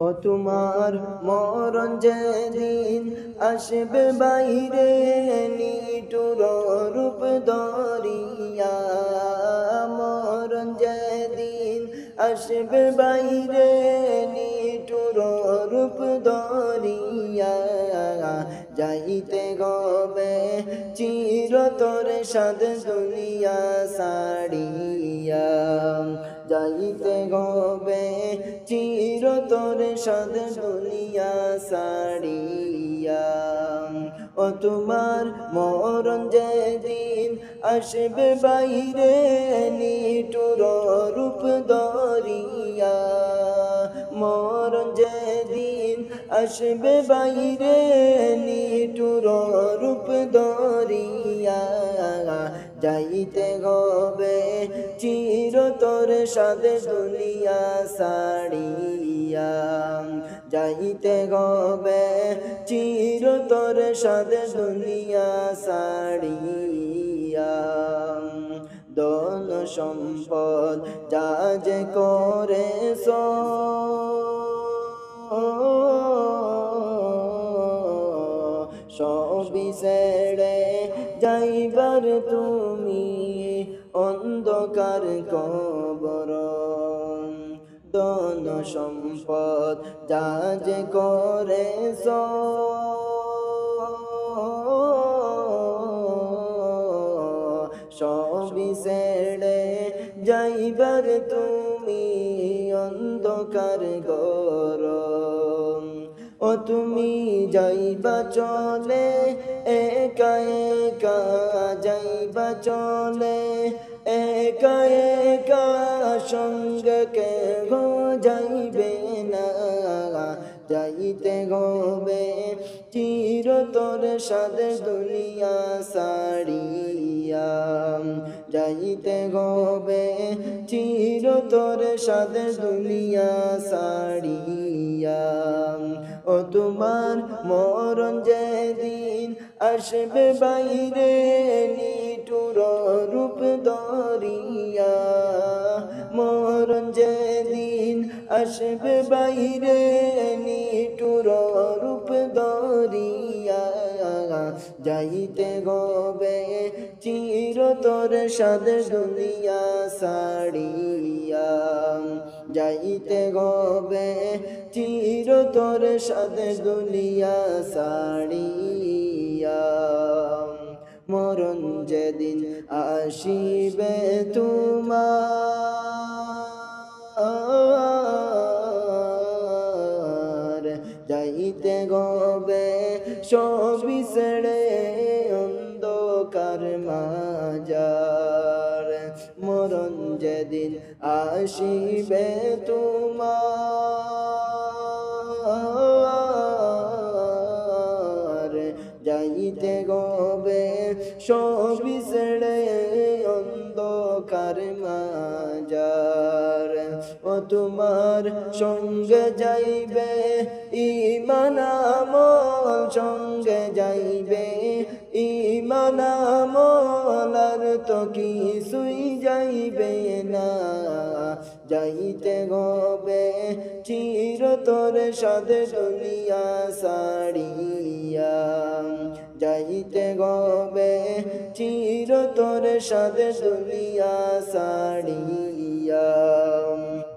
ও তোমার মরণ যেদিন আসবে বাইরে নিটুর রূপ দরিয়া মরণ যেদিন আসবে বাইরে নিটুর রূপ দরিয়া যাইতে গবে। চিরতর সাদ দুনিয়া সাড়িয়া যাইতে গবে চিরতর সাদ দুনিয়া সাড়িয়া ও তোমার মরণ যেদিন আসবে বাইরে নিটুর রূপ দরিয়া মরণ যেদিন আসবে বাইরে নিটুর রূপ দরিয়া যাইতে গবে চিরতর সাদে দুনিয়া সাড়িয়া যাইতে গবে চিরতর সাদে দুনিয়া সাড়িয়া দন সম্পদ যা যে করে সম্পদ যা যে করে সবই ছেড়ে যাইবার তুমি অন্ধকার গরম। ও তুমি যাইবা চলে, একা একা যাইবা চলে। যাইবে না, যাইতে গবে চিরতর সাদ দুনিয়া সাড়িয়া যাইতে গবে চিরতর সাদ দুনিয়া সাড়িয়া ও তোমার মরণ যেদিন আসবে বাইরে নিটুর রূপ দরিয়া মরণ যেদিন আসবে বাইরে নিটুর রূপ দরিয়া যাইতে গবে চিরতর সাদ দুনিয়া সাড়িয়া যাইতে গবে চিরতর সাদ দুনিয়া সাড়িয়া মরণ যেদিন আসিবে তোমার ছেড়ে অন্ধকার মাজার, মরণ যেদিন আসিবে তোমার, যাইতে গবে সবই ছেড়ে অন্ধকার মাজার, ও তোমার সঙ্গে যাইবে ইমান আমল সঙ্গে যাইবে। ইমান আমল আর তো কিছুই যাইবে না। যাইতে গবে চিরতর সাদ দুনিয়া সাড়িয়া যাইতে গবে চিরতর সাদ দুনিয়া সাড়িয়া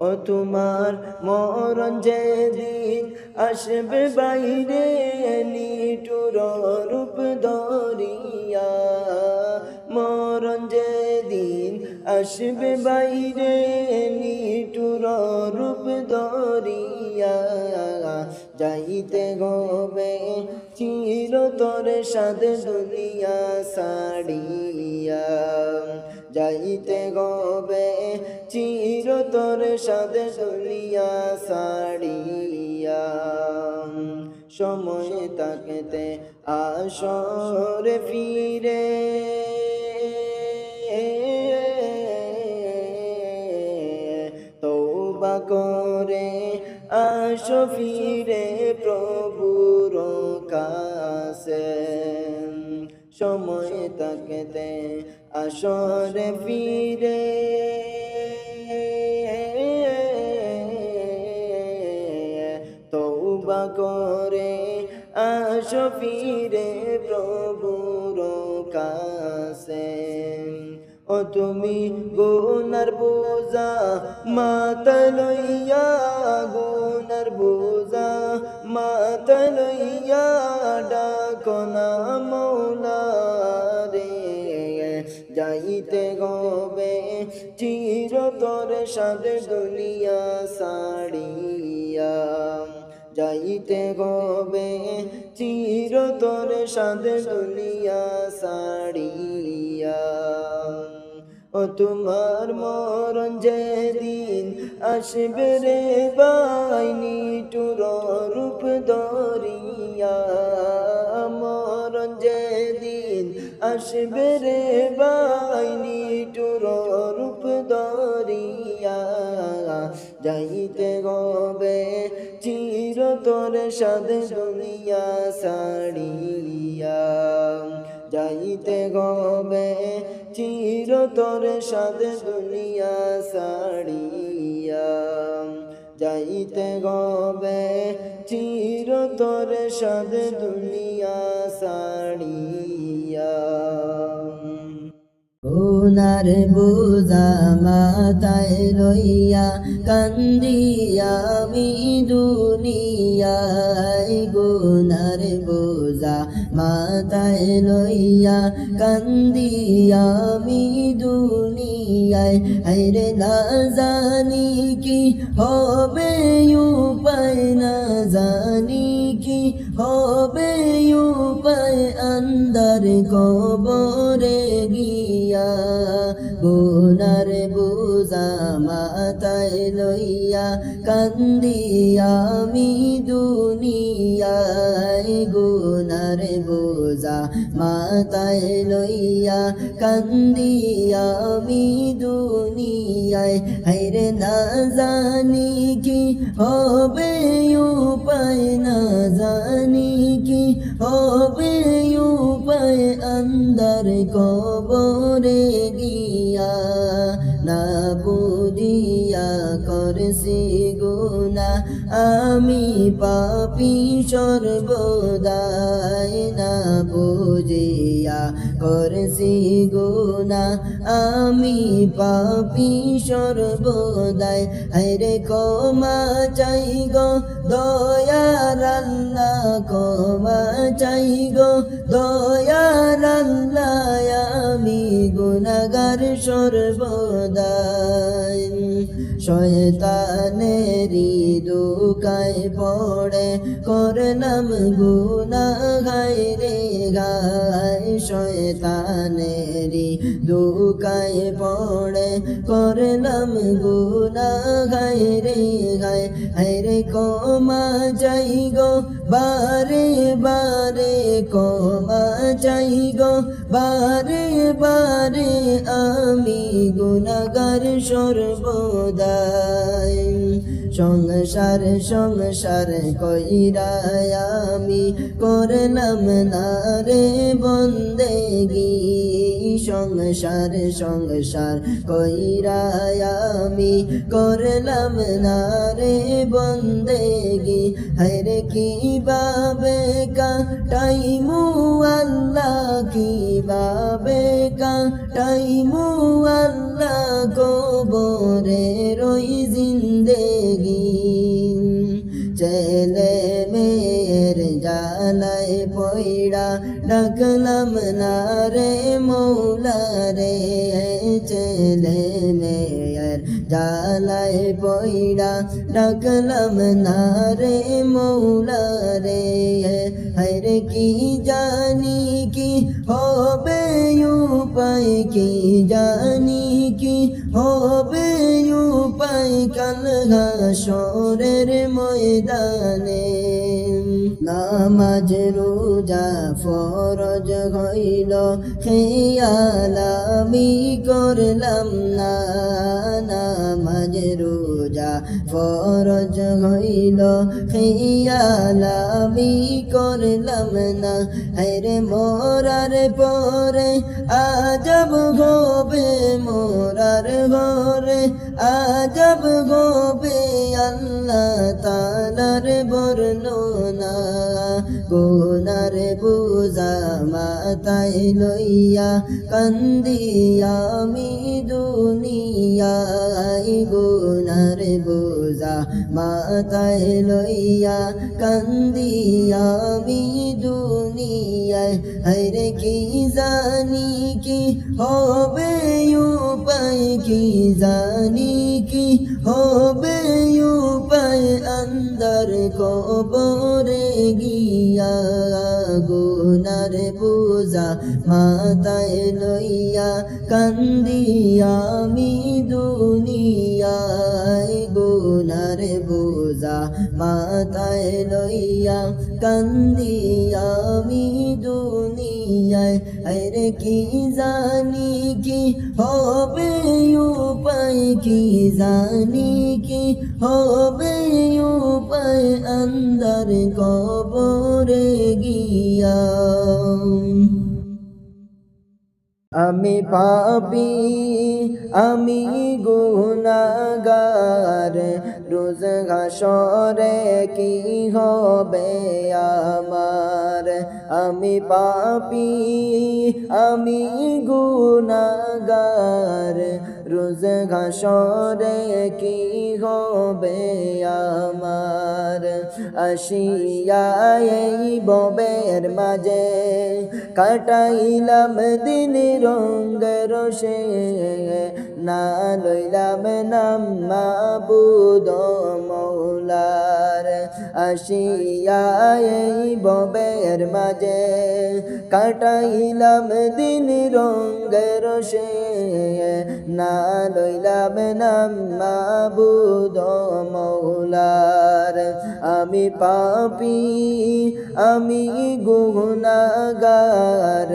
ও তোমার মরণ যেদিন আসবে বাইরে নিটুর রূপ দরিয়া মরণ যে দিন আসবে বাইরে নিটুর রূপ দরিয়া যাইতে গবে চিরতর সাদ দুনিয়া সাড়িয়া যাইতে গবে, চিরতর সাদ দুনিয়া সাড়িয়া সময় তাকেতে আসর ফিরে। তৌবা করে আসো ফিরে প্রভুর কাছে। সময় তাকেতে আসরে ফিরে। তৌবা করে আসো ফিরে প্রভুর কাছে। ও তুমি গুনার বোঝা, মাতা লইয়া গুনার বোঝা, মাতা ডাকো না মৌলা যাইতে গবে চিরতর সাদ দুনিয়া সাড়িয়া যাইতে গবে চিরতর সাদ দুনিয়া সাড়িয়া ও তোমার মরণ যেদিন আসবে রে বাইনি টুর রূপ দরিয়া আসবে বাইনি টুর রূপ দরিয়া যাইতে গবে চিরতর সাদ দুনিয়া সাড়িয়া যাইতে গবে চিরতর সাদ দুনিয়া সাড়িয়া যাইতে গবে চিরতর সাদ দুনিয়া সাড়িয়া গুনার বোঝা মাথায় লইয়া কান্দিয়া আমি দুনিয়ায় গুনার বোঝা মাথায় লইয়া কান্দিয়া আমি দুনিয়ায়। হাইরে না জানি কি হবে, উপায় না জানি কি হবে। আন্দার কবরে গিয়া, গুনার বোঝা মাথায় লইয়া কান্দিয়া আমি দুনিয়ায়, গুনার বোঝা মাথায় লইয়া কান্দিয়া আমি দুনিয়ায়। হাইরে না জানি কি হবে, উপায় না জানি কি হবে আন্দার কবরে গিয়া না বুঝিয়া করছি গুনা আমি পাপি সর্বদাই না বুঝিয়া করছি গুনা আমি পাপি সর্বদাই। হাইরে ক্ষমা চাই গো, দয়ার আল্লাহ, ক্ষমা চাই গো, দয়ার আল্লাহ, আমি গুনাগার সর্বদাই শয়তানেরি দুকায় পড়ে করলাম গুনা গাই রে গায়। শয়তানেরি দুকায় পড়ে করলাম গুনা গাই রে গায়। হায়রে কমা চাই গো, বারে বারে কমা চাই গো বারে বারে আমি গুনাগার সর্বদায় সংসার সংসার কইরায় আমি করলাম না রে বন্দেগি সংসার সংসার কইরাই আমি করলাম না রে বন্দেগি। হরে কি বাবে কাটাইমু আল্লাহ কি বাবে কাটাইমু আল্লাহ কবরে রই জিন্দেগি। মেয়ের জালায় পইড়া ডাকলাম না রে মৌলা রে ছেলে মেয়ের জালায় পইড়া ডাকলাম না রে মৌলা রে হরে কি জানি কি হবে উপায় কি জানি কি হবে উপায় কাল হাসরের ময়দানে নামাজ রোজা ফরজ হইল। খেয়াল আমি করলাম না নামাজ রোজা ফরজ হইল খেয়ালামি করলাম না। হেরে মোরার পরে আজব গোবে মোরার ঘরে আজব হবে, আল্লাহ তালার বর্ণনা। গুনার বুঝা মাতায় লইয়া কান্দিয়া আমি দুনিয়ায়। গুনার বুঝা মাতায় লইয়া কান্দিয়া আমি দুনিয়ায় হরে কি জানি কি হবে, উপায় কি জানি কি হবে? উপায় আন্দার কবরে গিয়া গুনার পূজা মাতায় লইয়া কান্দিয়া আমি দুনিয়ায় গুনার বুঝা মাতায় লইয়া কান্দিয়া আমি দুনিয়ায়। আরে কি জানি কি হবে, উপায় কি জানি কি হবে, উপায় আন্দার কবরে গিয়া। আমি পাপি, আমি গুনাগার রোজ ঘাসরে কি হবে আমার? আমি পাপি আমি গুনাগার। রোজ ঘাসরে কি হবে আমার? আসিয়া এই ববের মাঝে কাটাইলাম দিন রঙ রোষে, না লইলাম নাম মাবুদ মৌলার আসিয়া এই ববের মাঝে কাটাইলাম দিন রঙ্গ রসে। না লইলাম নাম মাবুদ মৌলার। আমি পাপি, আমি গুনাগার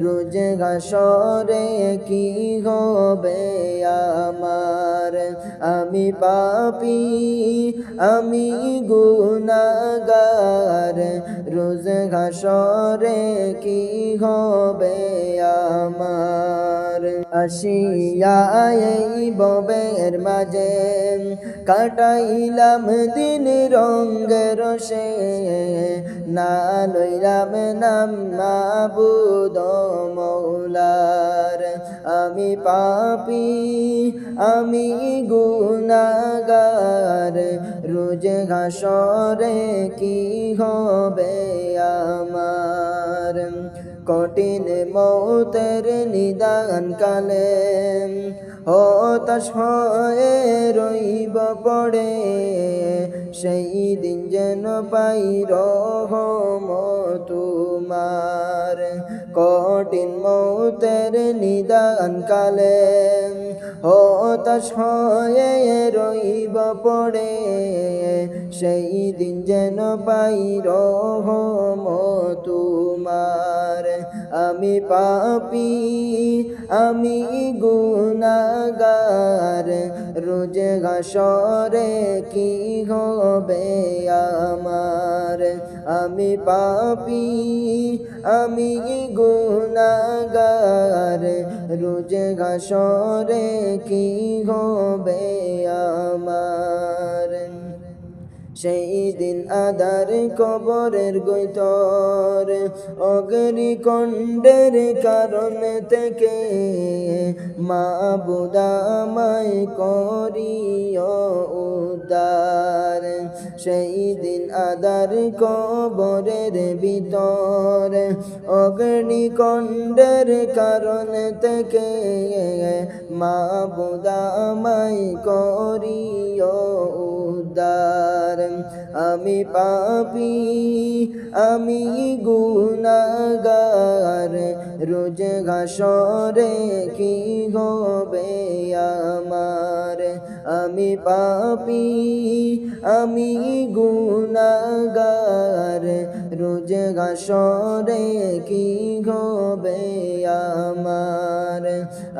রোজ ঘাসরে কি হবে আমার? আমি পাপি, আমি গুনাগার রোজ ঘাসরে কি হবে আমার? আসিয়া এই ববের মাঝে কাটাইলাম দিন রঙ্গ রসে, না লইলাম নাম মাবুদ মৌলার। আমি পাপি, আমি গুনাগার, রোজ ঘাসরে কি হবে আমার? কঠিন মৌতের নিদান কালে। হতাশ হয়ে রইব পড়ে সেই দিন যেন পাই রহম তোমার। কঠিন মৌতের নিদান কালে। হতাশ হয়ে রইব পড়ে, সেই দিন যেন পাই রহম তোমার আমি পাপি, আমি গুনাগার রোজ ঘাসরে কি হবে আমার? আমি পাপি আমি গুণাগার। রোজ ঘাসরে কি হবে আমার? সেই দিন আদার কবরের গৈতর অগ্নিকণ্ডের কারণ থেকে মা বুদামায় করিও উদার সেই দিন আদার কবরের ভিতর অগ্নিকণ্ডের কারণ থেকে মা বুদামায় করিও উদার আমি পাপি, আমি গুনাগার। রোজ ঘাসরে কি হবে আমার? আমি পাপি, আমি গুনাগার। রোজ ঘাসরে কি হবে আমার?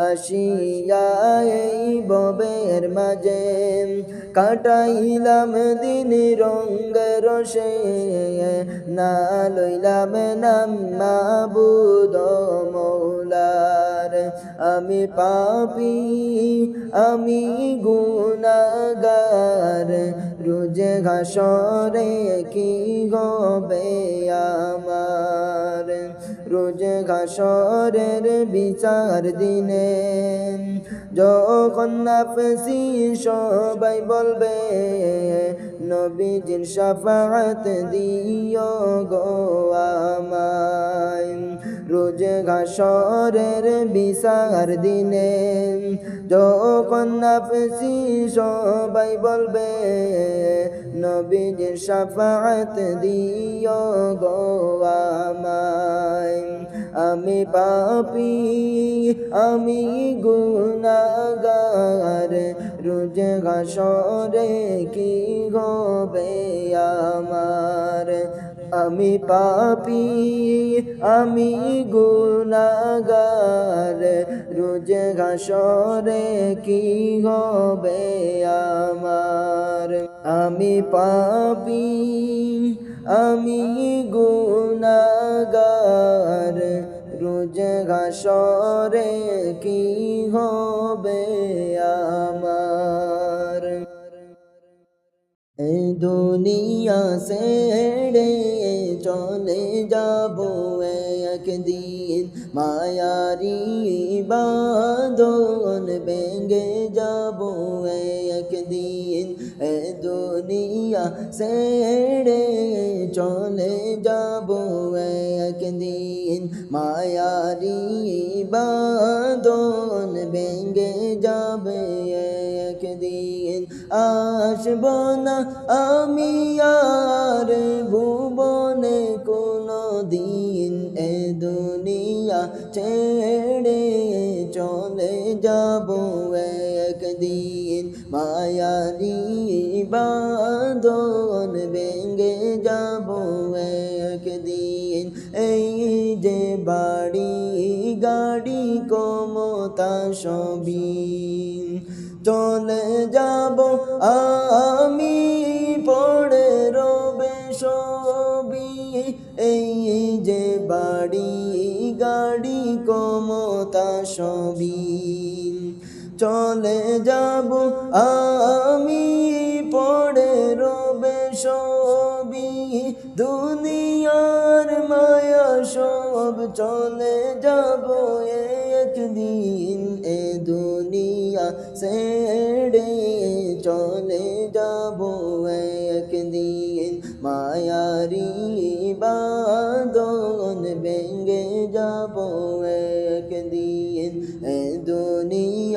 আসিয়া এই ববের মাঝে কাটাইলাম দিন রঙ্গ রসে, না লইলাম নাম মাবুদ মৌলার। আমি পাপি, আমি গুনাগার, রোজ ঘাসরে কি গবে আমার? রোজ ঘাসরের বিচার দিনে। যখন নাফসি সবাই বলবে নবীজির সাফাত দিও গো আমায়। রোজ ঘাসরের বিচার দিনে যখন নাফসি সবাই বলবে, নবীজির শাফাত দিও গো আমায়। আমি পাপি, আমি গুনাগার রোজ ঘাসরে কি হবে আমার? আমি পাপি, আমি গুনাগার রোজ ঘাসরে কি হবে আমার? আমি পাপি, আমি গুনাগার রোজ ঘাসরে কি হবে আমার? দুনিয়া ছেড়ে চলে যাব একদিন মায়ারি বাদন বেঙ্গে যাব একদিন এ দুনিয়া ছেড়ে চলে যাব একদিন মায়ারি বাদন বেঙ্গে যাবে একদিন আসব না আমি আর ভুবনে কোনো দিন এ দুনিয়া ছেড়ে চলে যাব একদিন। মায়ারি বাদন ভেঙ্গে যাব একদিন। এই যে বাড়ি, গাড়ি কমতা সবই চলে যাব আমি কমতা সবই চলে যাব আমি, পড়ে রবে সবই। দুনিয়ার মায়া সব চলে যাব একদিন। এ দুনিয়া ছেড়ে চলে যাব একদিন। মায়ারি বাদন ভেঙ্গে যাব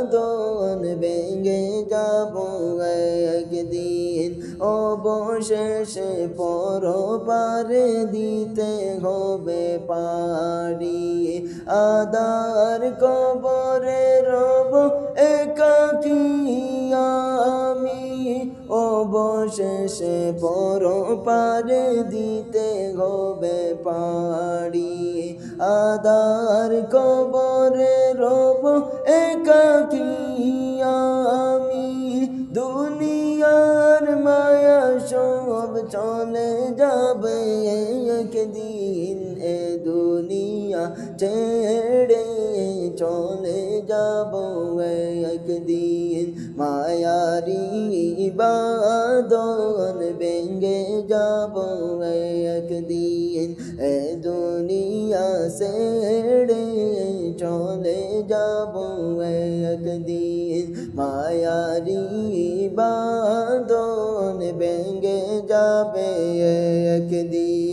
বাদন ভেঙ্গে যাব একদিন। অবশেষে পর পারে দিতে হবে পারি। আদার কবরে রব একাকি আমি। অবশেষে পর পারে দিতে হবে পারি। আদার কবরে রব একাকি আমি। দুনিয়ার মায়া সব চলে যাবে একদিন। এ দুনিয়া ছেড়ে চলে যাব একদিন। মায়ারি বাদন ভেঙ্গে যাব একদিন। এ দুনিয়া ছেড়ে চলে যাব একদিন মায়ারি বাদন ভেঙ্গে যাবে একদিন